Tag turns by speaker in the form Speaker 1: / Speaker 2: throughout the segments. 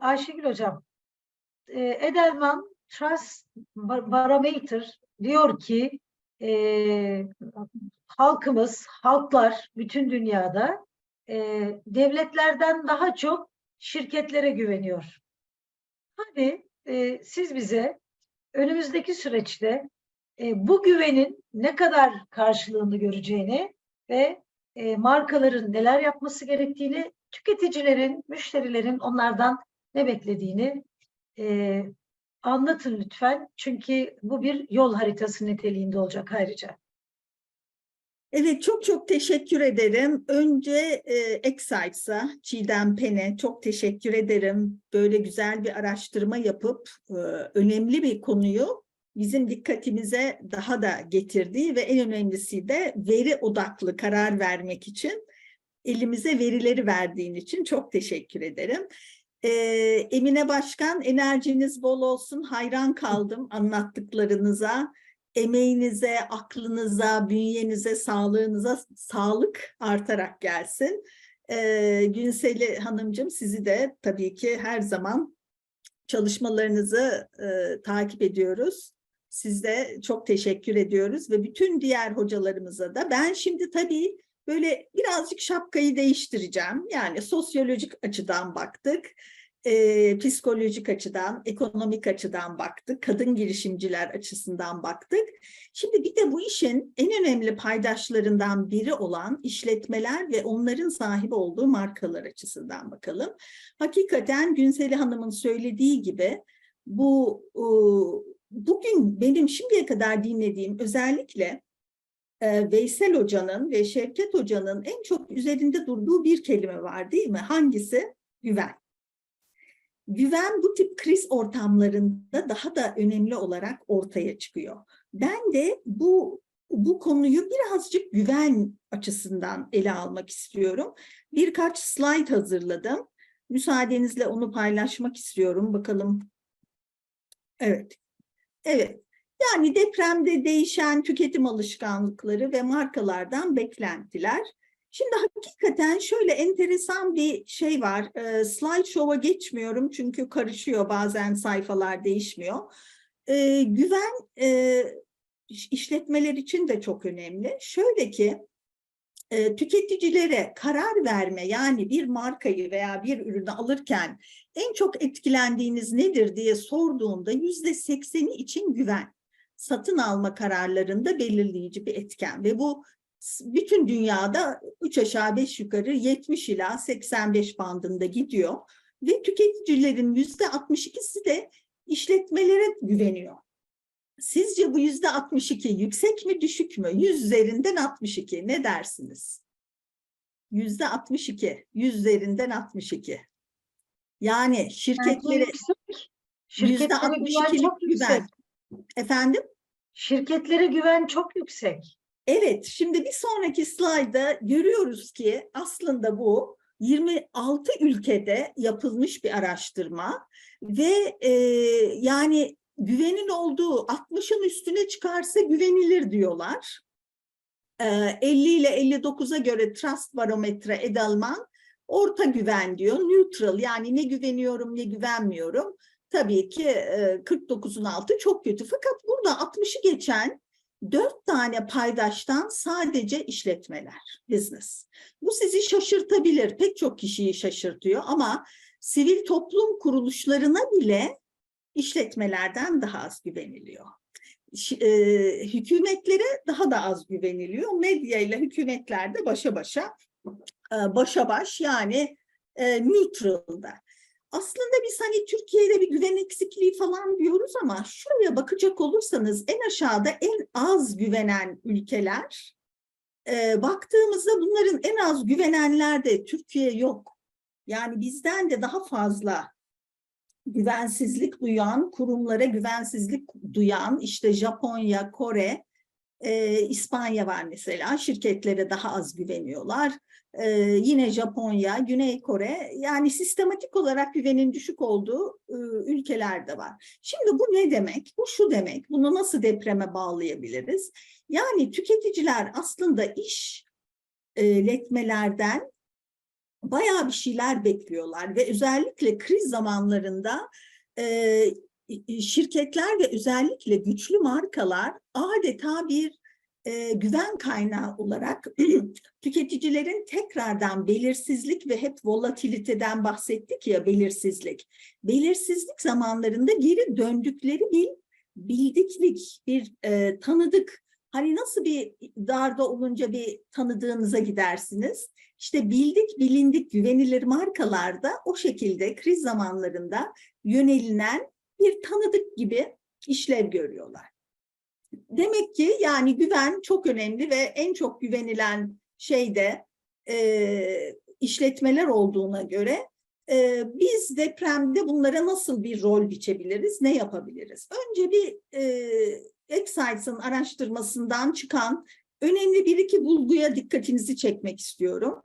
Speaker 1: Ayşegül Hocam, e, Edelman Trust Bar- Barometer diyor ki e, halkımız, halklar bütün dünyada e, devletlerden daha çok şirketlere güveniyor. Hadi e, siz bize önümüzdeki süreçte e, bu güvenin ne kadar karşılığını göreceğini ve e, markaların neler yapması gerektiğini, tüketicilerin, müşterilerin onlardan ne beklediğini e, anlatın lütfen. Çünkü bu bir yol haritası niteliğinde olacak ayrıca.
Speaker 2: Evet çok çok teşekkür ederim. Önce e, Excites'a, Çiğdem Pen'e çok teşekkür ederim. Böyle güzel bir araştırma yapıp e, önemli bir konuyu bizim dikkatimize daha da getirdiği ve en önemlisi de veri odaklı karar vermek için elimize verileri verdiğin için çok teşekkür ederim. E, Emine Başkan enerjiniz bol olsun. Hayran kaldım anlattıklarınıza emeğinize, aklınıza, bünyenize, sağlığınıza sağlık artarak gelsin. Ee, Günseli Hanımcığım sizi de tabii ki her zaman çalışmalarınızı e, takip ediyoruz. Size çok teşekkür ediyoruz ve bütün diğer hocalarımıza da. Ben şimdi tabii böyle birazcık şapkayı değiştireceğim. Yani sosyolojik açıdan baktık e, psikolojik açıdan, ekonomik açıdan baktık, kadın girişimciler açısından baktık. Şimdi bir de bu işin en önemli paydaşlarından biri olan işletmeler ve onların sahibi olduğu markalar açısından bakalım. Hakikaten Günseli Hanım'ın söylediği gibi bu e, bugün benim şimdiye kadar dinlediğim özellikle e, Veysel Hoca'nın ve Şevket Hoca'nın en çok üzerinde durduğu bir kelime var değil mi? Hangisi? Güven. Güven bu tip kriz ortamlarında daha da önemli olarak ortaya çıkıyor. Ben de bu bu konuyu birazcık güven açısından ele almak istiyorum. Birkaç slide hazırladım. Müsaadenizle onu paylaşmak istiyorum. Bakalım. Evet. Evet. Yani depremde değişen tüketim alışkanlıkları ve markalardan beklentiler. Şimdi hakikaten şöyle enteresan bir şey var. E, slideshow'a geçmiyorum çünkü karışıyor bazen sayfalar değişmiyor. E, güven e, işletmeler için de çok önemli. Şöyle ki e, tüketicilere karar verme yani bir markayı veya bir ürünü alırken en çok etkilendiğiniz nedir diye sorduğunda yüzde sekseni için güven satın alma kararlarında belirleyici bir etken ve bu bütün dünyada 3 aşağı 5 yukarı 70 ila 85 bandında gidiyor ve tüketicilerin yüzde 62'si de işletmelere güveniyor. Sizce bu yüzde 62 yüksek mi düşük mü? 100 üzerinden 62 ne dersiniz? Yüzde 62, 100 üzerinden 62. Yani şirketlere yüzde
Speaker 1: Şirketlere güven
Speaker 2: 62'lik
Speaker 1: çok yüksek.
Speaker 2: güven. Efendim?
Speaker 1: Şirketlere güven çok yüksek.
Speaker 2: Evet, şimdi bir sonraki slayda görüyoruz ki aslında bu 26 ülkede yapılmış bir araştırma ve e, yani güvenin olduğu 60'ın üstüne çıkarsa güvenilir diyorlar. E, 50 ile 59'a göre Trust Barometre Edelman orta güven diyor, neutral yani ne güveniyorum ne güvenmiyorum. Tabii ki e, 49'un altı çok kötü fakat burada 60'ı geçen dört tane paydaştan sadece işletmeler, business. Bu sizi şaşırtabilir, pek çok kişiyi şaşırtıyor ama sivil toplum kuruluşlarına bile işletmelerden daha az güveniliyor. Hükümetlere daha da az güveniliyor. Medya ile hükümetler de başa başa, başa baş yani e, neutral'da. Aslında biz hani Türkiye'de bir güven eksikliği falan diyoruz ama şuraya bakacak olursanız en aşağıda en az güvenen ülkeler e, baktığımızda bunların en az güvenenlerde Türkiye yok. Yani bizden de daha fazla güvensizlik duyan, kurumlara güvensizlik duyan işte Japonya, Kore, e, İspanya var mesela şirketlere daha az güveniyorlar. Ee, yine Japonya, Güney Kore yani sistematik olarak güvenin düşük olduğu e, ülkeler de var. Şimdi bu ne demek? Bu şu demek. Bunu nasıl depreme bağlayabiliriz? Yani tüketiciler aslında iş e, letmelerden bayağı bir şeyler bekliyorlar ve özellikle kriz zamanlarında e, şirketler ve özellikle güçlü markalar adeta bir e, güven kaynağı olarak tüketicilerin tekrardan belirsizlik ve hep volatiliteden bahsettik ya belirsizlik. Belirsizlik zamanlarında geri döndükleri bir bildiklik, bir e, tanıdık. Hani nasıl bir darda olunca bir tanıdığınıza gidersiniz. İşte bildik, bilindik, güvenilir markalarda o şekilde kriz zamanlarında yönelilen bir tanıdık gibi işlev görüyorlar. Demek ki yani güven çok önemli ve en çok güvenilen şey de e, işletmeler olduğuna göre e, biz depremde bunlara nasıl bir rol biçebiliriz, ne yapabiliriz? Önce bir e, Excites'ın araştırmasından çıkan önemli bir iki bulguya dikkatinizi çekmek istiyorum.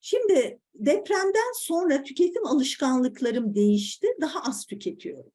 Speaker 2: Şimdi depremden sonra tüketim alışkanlıklarım değişti, daha az tüketiyorum.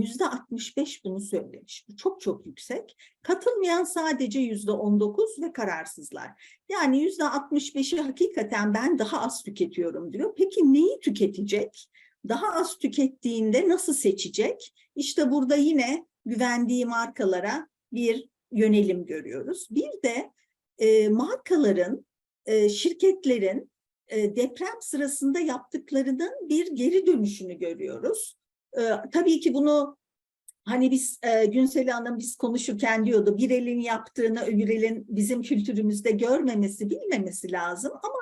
Speaker 2: Yüzde 65 bunu söylemiş. Bu çok çok yüksek. Katılmayan sadece yüzde 19 ve kararsızlar. Yani yüzde 65'i hakikaten ben daha az tüketiyorum diyor. Peki neyi tüketecek? Daha az tükettiğinde nasıl seçecek? İşte burada yine güvendiği markalara bir yönelim görüyoruz. Bir de e, markaların, e, şirketlerin e, deprem sırasında yaptıklarının bir geri dönüşünü görüyoruz. E, tabii ki bunu hani biz e, Günsel Hanım biz konuşurken diyordu bir elin yaptığını öbür elin bizim kültürümüzde görmemesi, bilmemesi lazım ama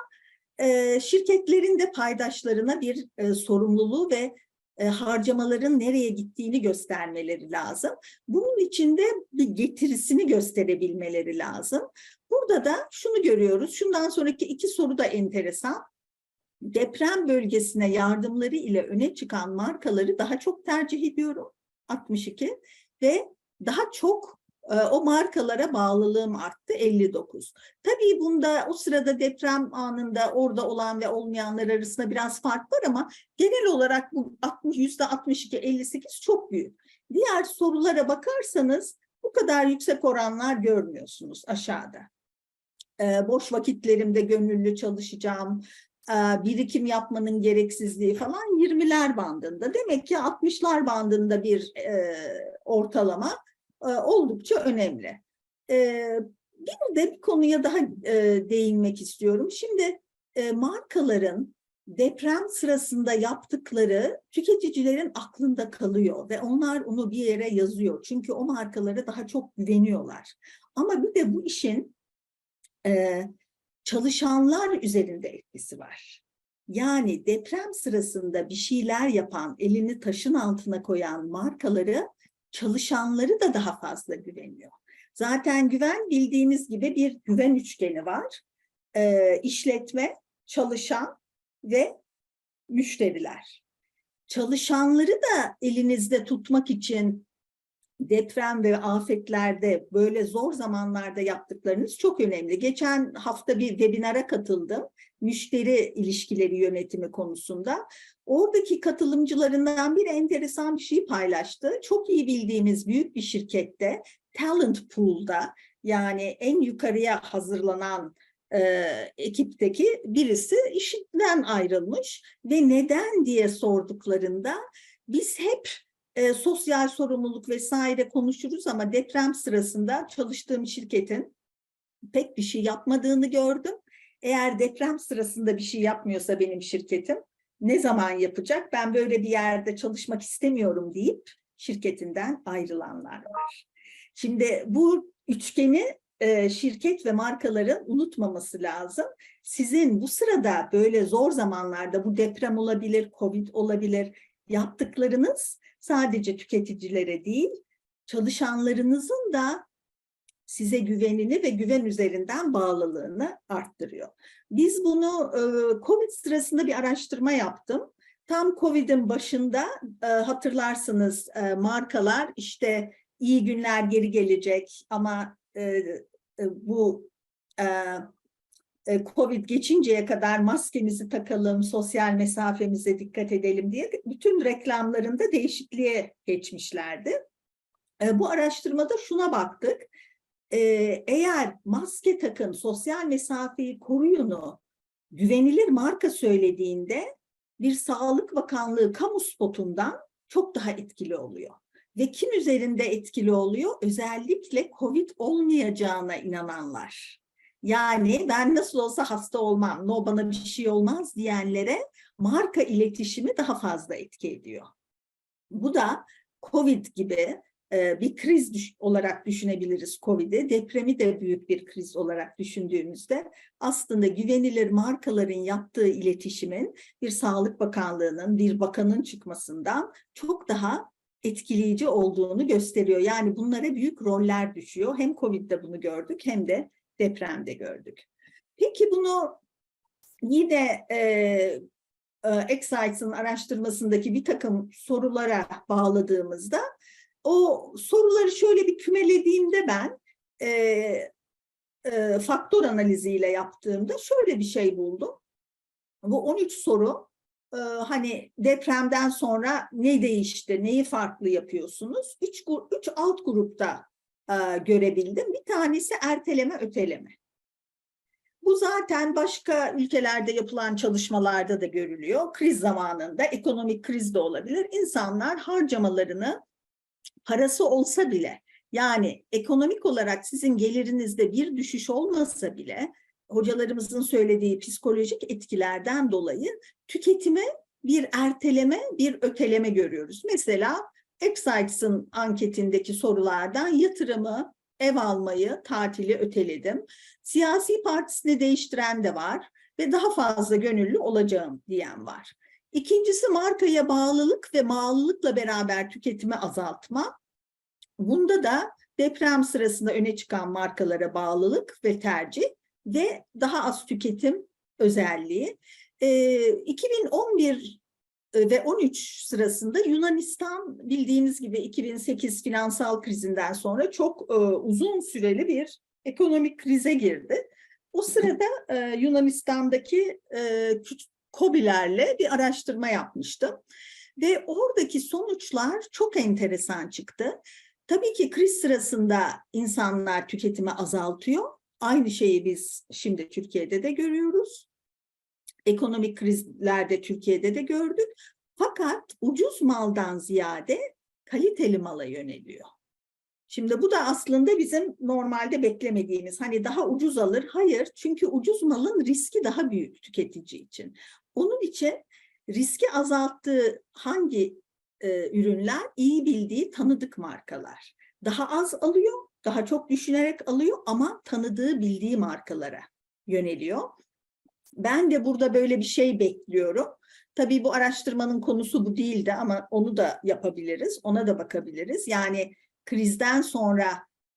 Speaker 2: e, şirketlerin de paydaşlarına bir e, sorumluluğu ve e, harcamaların nereye gittiğini göstermeleri lazım. Bunun için de bir getirisini gösterebilmeleri lazım. Burada da şunu görüyoruz. Şundan sonraki iki soru da enteresan. Deprem bölgesine yardımları ile öne çıkan markaları daha çok tercih ediyorum. 62 ve daha çok e, o markalara bağlılığım arttı 59. Tabii bunda o sırada deprem anında orada olan ve olmayanlar arasında biraz fark var ama genel olarak bu 60 yüzde 62 58 çok büyük. Diğer sorulara bakarsanız bu kadar yüksek oranlar görmüyorsunuz aşağıda. E, boş vakitlerimde gönüllü çalışacağım, birikim yapmanın gereksizliği falan 20'ler bandında. Demek ki 60'lar bandında bir e, ortalama e, oldukça önemli. E, bir de bir konuya daha e, değinmek istiyorum. Şimdi e, markaların deprem sırasında yaptıkları tüketicilerin aklında kalıyor ve onlar onu bir yere yazıyor. Çünkü o markalara daha çok güveniyorlar. Ama bir de bu işin e, çalışanlar üzerinde etkisi var. Yani deprem sırasında bir şeyler yapan, elini taşın altına koyan markaları çalışanları da daha fazla güveniyor. Zaten güven bildiğiniz gibi bir güven üçgeni var. Ee, işletme, çalışan ve müşteriler. Çalışanları da elinizde tutmak için deprem ve afetlerde böyle zor zamanlarda yaptıklarınız çok önemli. Geçen hafta bir webinara katıldım. Müşteri ilişkileri yönetimi konusunda. Oradaki katılımcılarından biri enteresan bir şey paylaştı. Çok iyi bildiğimiz büyük bir şirkette talent pool'da yani en yukarıya hazırlanan e, ekipteki birisi işinden ayrılmış ve neden diye sorduklarında biz hep e, sosyal sorumluluk vesaire konuşuruz ama deprem sırasında çalıştığım şirketin pek bir şey yapmadığını gördüm. Eğer deprem sırasında bir şey yapmıyorsa benim şirketim ne zaman yapacak? Ben böyle bir yerde çalışmak istemiyorum deyip şirketinden ayrılanlar var. Şimdi bu üçgeni e, şirket ve markaların unutmaması lazım. Sizin bu sırada böyle zor zamanlarda bu deprem olabilir, covid olabilir yaptıklarınız sadece tüketicilere değil, çalışanlarınızın da size güvenini ve güven üzerinden bağlılığını arttırıyor. Biz bunu e, COVID sırasında bir araştırma yaptım. Tam COVID'in başında e, hatırlarsınız e, markalar işte iyi günler geri gelecek ama bu Covid geçinceye kadar maskemizi takalım, sosyal mesafemize dikkat edelim diye bütün reklamlarında değişikliğe geçmişlerdi. E, bu araştırmada şuna baktık. E, eğer maske takın, sosyal mesafeyi koruyunu güvenilir marka söylediğinde bir Sağlık Bakanlığı kamu spotundan çok daha etkili oluyor. Ve kim üzerinde etkili oluyor? Özellikle COVID olmayacağına inananlar. Yani ben nasıl olsa hasta olmam, no bana bir şey olmaz diyenlere marka iletişimi daha fazla etki ediyor. Bu da COVID gibi e, bir kriz olarak düşünebiliriz COVID'i. Depremi de büyük bir kriz olarak düşündüğümüzde aslında güvenilir markaların yaptığı iletişimin bir Sağlık Bakanlığı'nın, bir bakanın çıkmasından çok daha etkileyici olduğunu gösteriyor. Yani bunlara büyük roller düşüyor. Hem COVID'de bunu gördük hem de depremde gördük. Peki bunu yine e, e, Excites'ın araştırmasındaki bir takım sorulara bağladığımızda o soruları şöyle bir kümelediğimde ben e, e, faktör analiziyle yaptığımda şöyle bir şey buldum. Bu 13 soru e, hani depremden sonra ne değişti, neyi farklı yapıyorsunuz? Üç, üç alt grupta e, görebildim. Bir tanesi erteleme, öteleme. Bu zaten başka ülkelerde yapılan çalışmalarda da görülüyor. Kriz zamanında, ekonomik kriz de olabilir. İnsanlar harcamalarını parası olsa bile yani ekonomik olarak sizin gelirinizde bir düşüş olmasa bile hocalarımızın söylediği psikolojik etkilerden dolayı tüketime bir erteleme, bir öteleme görüyoruz. Mesela Excites'ın anketindeki sorulardan yatırımı, ev almayı, tatili öteledim. Siyasi partisini değiştiren de var ve daha fazla gönüllü olacağım diyen var. İkincisi markaya bağlılık ve bağlılıkla beraber tüketimi azaltma. Bunda da deprem sırasında öne çıkan markalara bağlılık ve tercih ve daha az tüketim özelliği. Ee, 2011 ve 13 sırasında Yunanistan bildiğiniz gibi 2008 finansal krizinden sonra çok e, uzun süreli bir ekonomik krize girdi. O sırada e, Yunanistan'daki e, bir araştırma yapmıştım. Ve oradaki sonuçlar çok enteresan çıktı. Tabii ki kriz sırasında insanlar tüketimi azaltıyor. Aynı şeyi biz şimdi Türkiye'de de görüyoruz. Ekonomik krizlerde Türkiye'de de gördük. Fakat ucuz maldan ziyade kaliteli mala yöneliyor. Şimdi bu da aslında bizim normalde beklemediğimiz hani daha ucuz alır. Hayır çünkü ucuz malın riski daha büyük tüketici için. Onun için riski azalttığı hangi e, ürünler iyi bildiği tanıdık markalar. Daha az alıyor, daha çok düşünerek alıyor ama tanıdığı bildiği markalara yöneliyor. Ben de burada böyle bir şey bekliyorum. Tabii bu araştırmanın konusu bu değildi ama onu da yapabiliriz, ona da bakabiliriz. Yani krizden sonra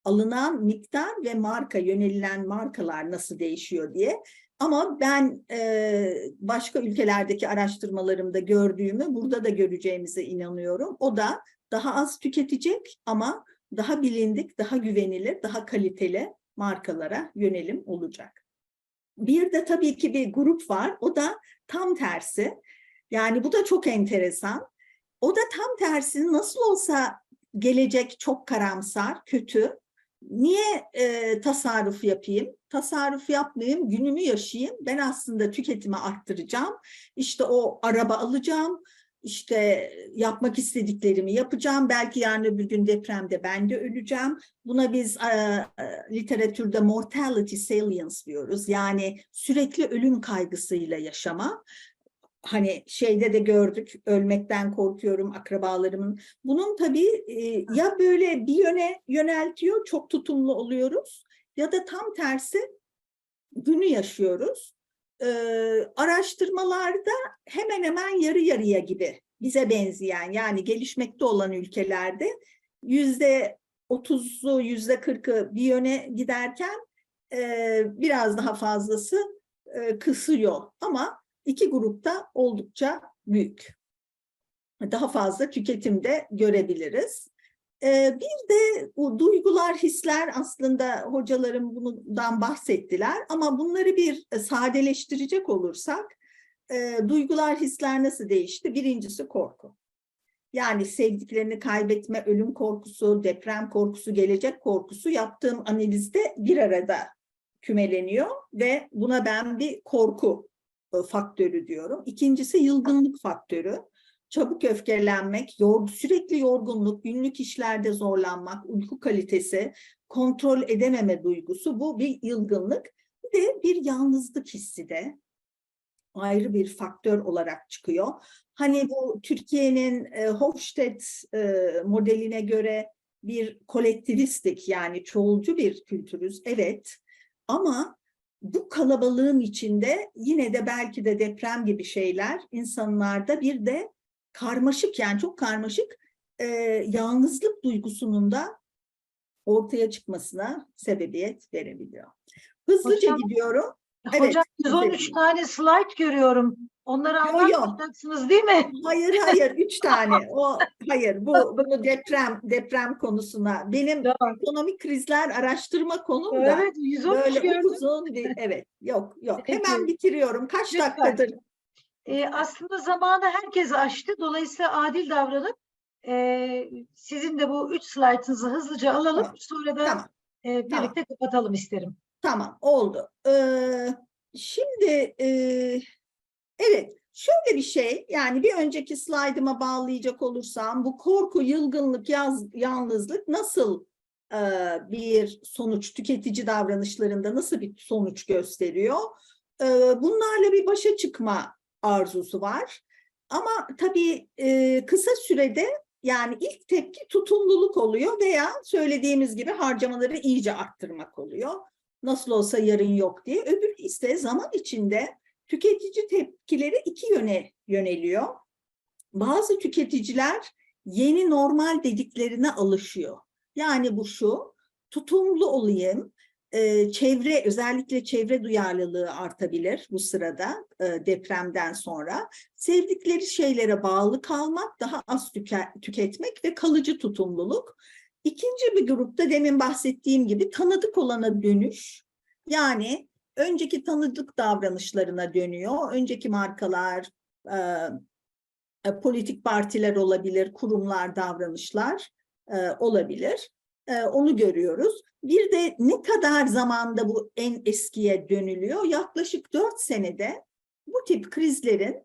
Speaker 2: alınan miktar ve marka, yönelilen markalar nasıl değişiyor diye. Ama ben e, başka ülkelerdeki araştırmalarımda gördüğümü burada da göreceğimize inanıyorum. O da daha az tüketecek ama daha bilindik, daha güvenilir, daha kaliteli markalara yönelim olacak. Bir de tabii ki bir grup var. O da tam tersi. Yani bu da çok enteresan. O da tam tersi nasıl olsa gelecek çok karamsar, kötü. Niye e, tasarruf yapayım? Tasarruf yapmayayım, günümü yaşayayım. Ben aslında tüketimi arttıracağım. İşte o araba alacağım. İşte yapmak istediklerimi yapacağım. Belki yarın öbür gün depremde ben de öleceğim. Buna biz e, literatürde mortality salience diyoruz. Yani sürekli ölüm kaygısıyla yaşama hani şeyde de gördük ölmekten korkuyorum akrabalarımın. Bunun tabii e, ya böyle bir yöne yöneltiyor çok tutumlu oluyoruz ya da tam tersi günü yaşıyoruz. E, araştırmalarda hemen hemen yarı yarıya gibi bize benzeyen yani gelişmekte olan ülkelerde yüzde otuzu yüzde kırkı bir yöne giderken e, biraz daha fazlası e, kısıyor ama iki grupta oldukça büyük. Daha fazla tüketimde görebiliriz. Bir de bu duygular, hisler aslında hocalarım bundan bahsettiler ama bunları bir sadeleştirecek olursak e, duygular, hisler nasıl değişti? Birincisi korku. Yani sevdiklerini kaybetme, ölüm korkusu, deprem korkusu, gelecek korkusu yaptığım analizde bir arada kümeleniyor ve buna ben bir korku e, faktörü diyorum. İkincisi yılgınlık faktörü. Çabuk öfkelenmek, yor- sürekli yorgunluk, günlük işlerde zorlanmak, uyku kalitesi, kontrol edememe duygusu bu bir yılgınlık. Bir de bir yalnızlık hissi de ayrı bir faktör olarak çıkıyor. Hani bu Türkiye'nin e, Hofstede e, modeline göre bir kolektivistik yani çoğulcu bir kültürüz. Evet ama bu kalabalığın içinde yine de belki de deprem gibi şeyler insanlarda bir de karmaşık yani çok karmaşık e, yalnızlık duygusunun da ortaya çıkmasına sebebiyet verebiliyor. Hızlıca
Speaker 1: Hocam-
Speaker 2: gidiyorum. Evet,
Speaker 1: Hocam 113
Speaker 2: güzelim.
Speaker 1: tane slide görüyorum. Onları anlatmayacaksınız değil mi?
Speaker 2: Hayır hayır üç tane. O hayır bu bunu deprem deprem konusuna benim
Speaker 1: Tamam.
Speaker 2: ekonomik krizler araştırma konum da
Speaker 1: Evet 113
Speaker 2: böyle
Speaker 1: gördüm.
Speaker 2: uzun bir evet yok yok
Speaker 1: Peki.
Speaker 2: hemen bitiriyorum. Kaç
Speaker 1: Lütfen.
Speaker 2: dakikadır?
Speaker 1: Ee, aslında zamanı herkes aştı. Dolayısıyla adil davranıp e, sizin de bu üç slaytınızı hızlıca alalım.
Speaker 2: Tamam.
Speaker 1: Sonra da
Speaker 2: Tamam.
Speaker 1: e, birlikte kapatalım isterim.
Speaker 2: Tamam oldu. Ee, şimdi e, evet şöyle bir şey yani bir önceki slaydıma bağlayacak olursam bu korku, yılgınlık, yaz, yalnızlık nasıl e, bir sonuç tüketici davranışlarında nasıl bir sonuç gösteriyor? E, bunlarla bir başa çıkma arzusu var. Ama tabii kısa sürede yani ilk tepki tutumluluk oluyor veya söylediğimiz gibi harcamaları iyice arttırmak oluyor nasıl olsa yarın yok diye. Öbürü ise zaman içinde tüketici tepkileri iki yöne yöneliyor. Bazı tüketiciler yeni normal dediklerine alışıyor. Yani bu şu, tutumlu olayım, çevre özellikle çevre duyarlılığı artabilir bu sırada depremden sonra. Sevdikleri şeylere bağlı kalmak, daha az tüke- tüketmek ve kalıcı tutumluluk. İkinci bir grupta demin bahsettiğim gibi tanıdık olana dönüş. Yani önceki tanıdık davranışlarına dönüyor. Önceki markalar, e, politik partiler olabilir, kurumlar, davranışlar olabilir. E, onu görüyoruz. Bir de ne kadar zamanda bu en eskiye dönülüyor? Yaklaşık dört senede bu tip krizlerin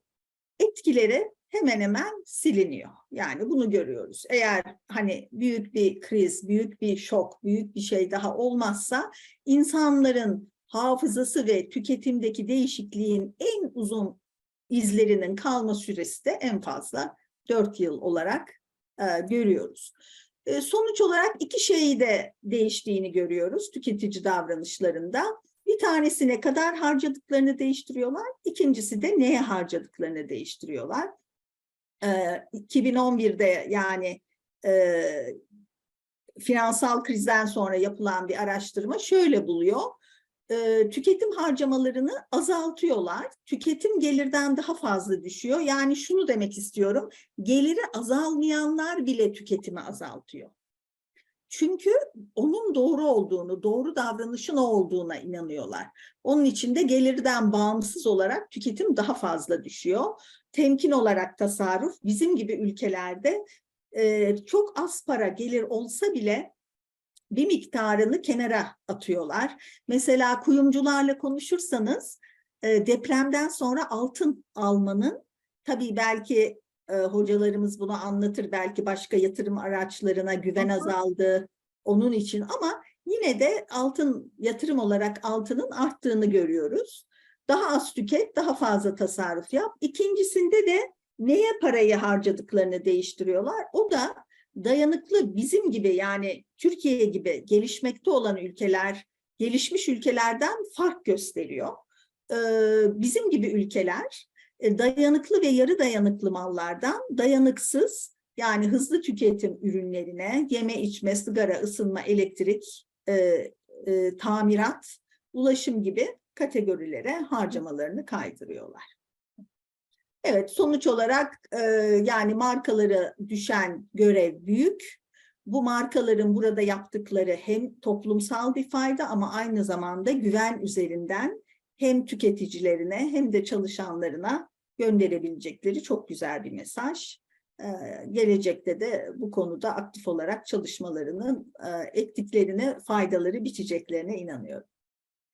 Speaker 2: etkileri hemen hemen siliniyor. Yani bunu görüyoruz. Eğer hani büyük bir kriz, büyük bir şok, büyük bir şey daha olmazsa insanların hafızası ve tüketimdeki değişikliğin en uzun izlerinin kalma süresi de en fazla 4 yıl olarak e, görüyoruz. E, sonuç olarak iki şeyi de değiştiğini görüyoruz tüketici davranışlarında. Bir tanesi ne kadar harcadıklarını değiştiriyorlar, ikincisi de neye harcadıklarını değiştiriyorlar. E, 2011'de yani e, finansal krizden sonra yapılan bir araştırma şöyle buluyor. Tüketim harcamalarını azaltıyorlar. Tüketim gelirden daha fazla düşüyor. Yani şunu demek istiyorum. Geliri azalmayanlar bile tüketimi azaltıyor. Çünkü onun doğru olduğunu, doğru davranışın olduğuna inanıyorlar. Onun için de gelirden bağımsız olarak tüketim daha fazla düşüyor. Temkin olarak tasarruf bizim gibi ülkelerde çok az para gelir olsa bile bir miktarını kenara atıyorlar. Mesela kuyumcularla konuşursanız e, depremden sonra altın almanın tabii belki e, hocalarımız bunu anlatır belki başka yatırım araçlarına güven azaldı onun için ama yine de altın yatırım olarak altının arttığını görüyoruz. Daha az tüket, daha fazla tasarruf yap. İkincisinde de neye parayı harcadıklarını değiştiriyorlar. O da dayanıklı bizim gibi yani Türkiye gibi gelişmekte olan ülkeler gelişmiş ülkelerden fark gösteriyor. Ee, bizim gibi ülkeler e, dayanıklı ve yarı dayanıklı mallardan dayanıksız yani hızlı tüketim ürünlerine yeme içme, sigara, ısınma, elektrik, e, e, tamirat, ulaşım gibi kategorilere harcamalarını kaydırıyorlar. Evet, sonuç olarak e, yani markalara düşen görev büyük. Bu markaların burada yaptıkları hem toplumsal bir fayda ama aynı zamanda güven üzerinden hem tüketicilerine hem de çalışanlarına gönderebilecekleri çok güzel bir mesaj. E, gelecekte de bu konuda aktif olarak çalışmalarının e, ettiklerine, faydaları biçeceklerine inanıyorum.